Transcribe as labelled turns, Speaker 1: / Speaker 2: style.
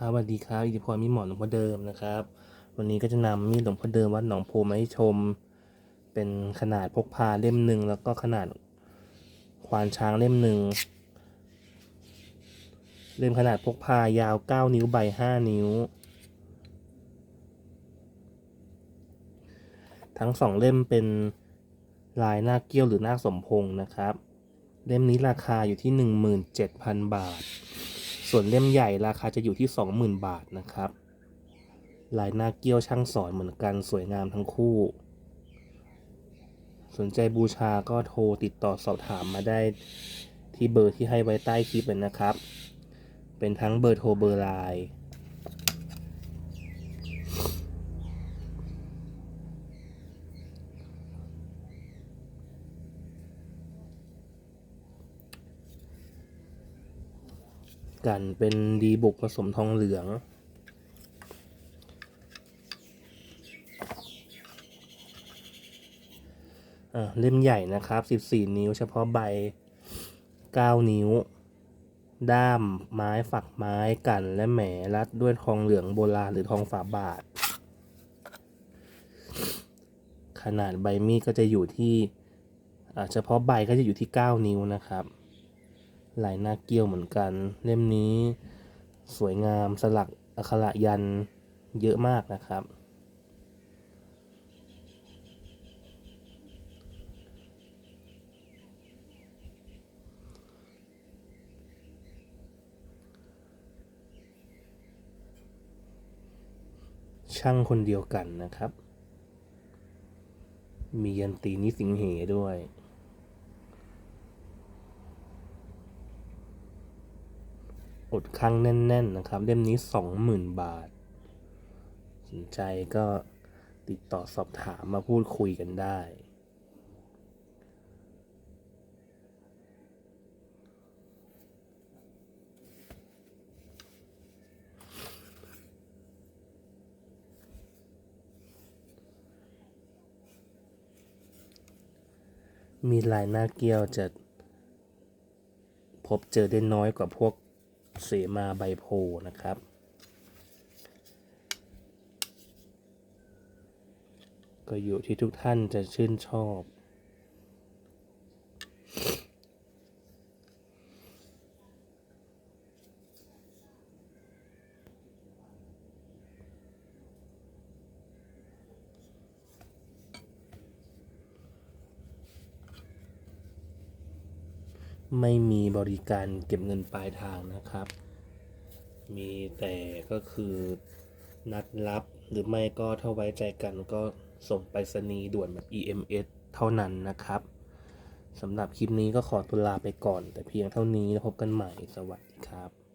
Speaker 1: ครับสวัสดีครับอิทธิพรมีหมอนหลวงพ่อเดิมนะครับ วันนี้ก็จะนำมีดหลวงพ่อเดิมวัดหนองโพมาให้ชม เป็นขนาดพกพาเล่มหนึ่งแล้วก็ขนาดควานช้างเล่มหนึ่งเล่มขนาดพกพายาว 9 นิ้วใบ 5 นิ้ว ทั้งสองเล่มเป็นลายหน้าเกี้ยวหรือหน้าสมพงนะครับ เล่มนี้ราคาอยู่ที่ 17,000 บาท ส่วนเล่มใหญ่ราคาจะอยู่ที่ 20,000 บาทนะครับ ลายหน้าเกี้ยวช่างสอนเหมือนกันสวยงามทั้งคู่ สนใจบูชาก็โทรติดต่อสอบถามมาได้ที่เบอร์ที่ให้ไว้ใต้คลิปเลยนะครับ เป็นทั้งเบอร์โทรเบอร์ไลน์ กันเป็นดีบุกผสมทองเหลือง เล่มใหญ่นะครับ 14 นิ้วเฉพาะใบ 9 นิ้ว ด้ามไม้ฝักไม้กันและแหมรัดด้วยทองเหลืองโบราณหรือทองฝาบาท ขนาดใบมีดก็จะอยู่ที่เฉพาะใบก็จะอยู่ที่ 9 นิ้วนะครับ ลายหน้าเกี้ยวเหมือนกัน เล่มนี้สวยงามสลักอักขระยันเยอะมากนะครับ ช่างคนเดียวกันนะครับ มียันตีนิสิงเหด้วย ดครั้งแน่น ๆ นะครับ เล่มนี้สองหมื่นบาท สนใจก็ติดต่อสอบถามมาพูดคุยกันได้ มีลายหน้าเกี้ยวจะพบเจอได้น้อยกว่าพวก เสมาใบโพนะครับ ก็อยู่ที่ทุกท่านจะชื่นชอบ ไม่มีบริการเก็บเงินปลายทางนะครับ มีแต่ก็คือนัดรับหรือไม่ก็ถ้าไว้ใจกันก็ส่งไปรษณีย์ด่วนแบบ EMS เท่านั้นนะครับสำหรับคลิปนี้ก็ขอตัวลาไปก่อน แต่เพียงเท่านี้แล้วพบกันใหม่สวัสดีครับ